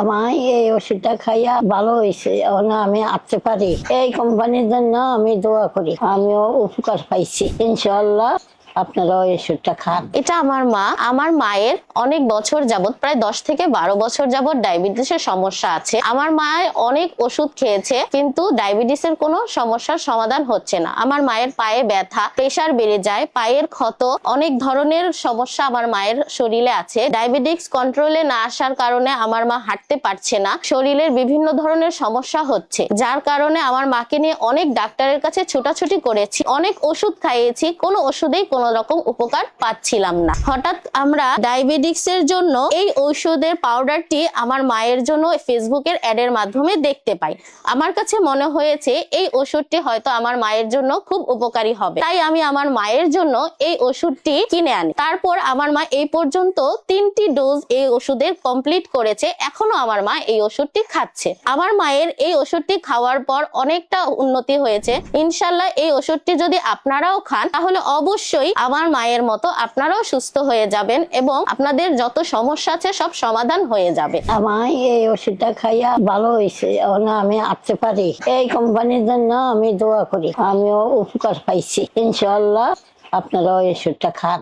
আমার এই ওষুধটা খাইয়া ভালো হয়েছে আমি আসতে পারি। এই কোম্পানির জন্য আমি দোয়া করি, আমিও উপকার পাইছি ইনশাল্লাহ আপনারা ওই ওষুধটা খান। এটা আমার মা। আমার মায়ের অনেক বছর যাবত প্রায় দশ থেকে বারো বছর যাবত ডায়াবেটিসের সমস্যা আছে। আমার মায়ের অনেক ওষুধ খেয়েছে, কিন্তু ডায়াবেটিসের কোনো সমস্যার সমাধান হচ্ছে না। আমার মায়ের পায়ে ব্যথা প্রেসার বেড়ে যায়, পায়ের ক্ষত, অনেক ধরনের সমস্যা আমার মায়ের শরীরে আছে। ডায়াবেটিস কন্ট্রোলে না আসার কারণে আমার মা হাঁটতে পারছে না। শরীরের বিভিন্ন ধরনের সমস্যা হচ্ছে, যার কারণে আমার মাকে নিয়ে অনেক ডাক্তারের কাছে ছোটাছুটি করেছি। অনেক ওষুধ খাইয়েছি, কোনো ওষুধেই কোনো রকম উপকার পাচ্ছিলাম না। হঠাৎ আমরা ডায়াবেটিক্স এর জন্য এই ঔষধের পাউডারটি আমার মায়ের জন্য ফেসবুকের অ্যাডের মাধ্যমে দেখতে পাই। আমার কাছে মনে হয়েছে এই ওষুধটি হয়তো আমার মায়ের জন্য খুব উপকারী হবে। তাই আমি আমার মায়ের জন্য এই ওষুধটি কিনে আনি। তারপর আমার মা এই পর্যন্ত তিনটি ডোজ এই ওষুধের কমপ্লিট করেছে। এখনও আমার মা এই ওষুধটি খাচ্ছে। আমার মায়ের এই ওষুধটি খাওয়ার পর অনেকটা উন্নতি হয়েছে। ইনশাল্লাহ এই ওষুধটি যদি আপনারাও খান, তাহলে অবশ্যই আমার মায়ের মতো আপনারাও সুস্থ হয়ে যাবেন এবং আপনাদের যত সমস্যা আছে সব সমাধান হয়ে যাবে। আমার এই ওষুধটা খাইয়া ভালো হয়েছে আমি আসতে পারি। এই কোম্পানির জন্য আমি দোয়া করি, আমিও উপকার পাইছি। ইনশাল্লাহ আপনারাও এই ওষুধটা খান।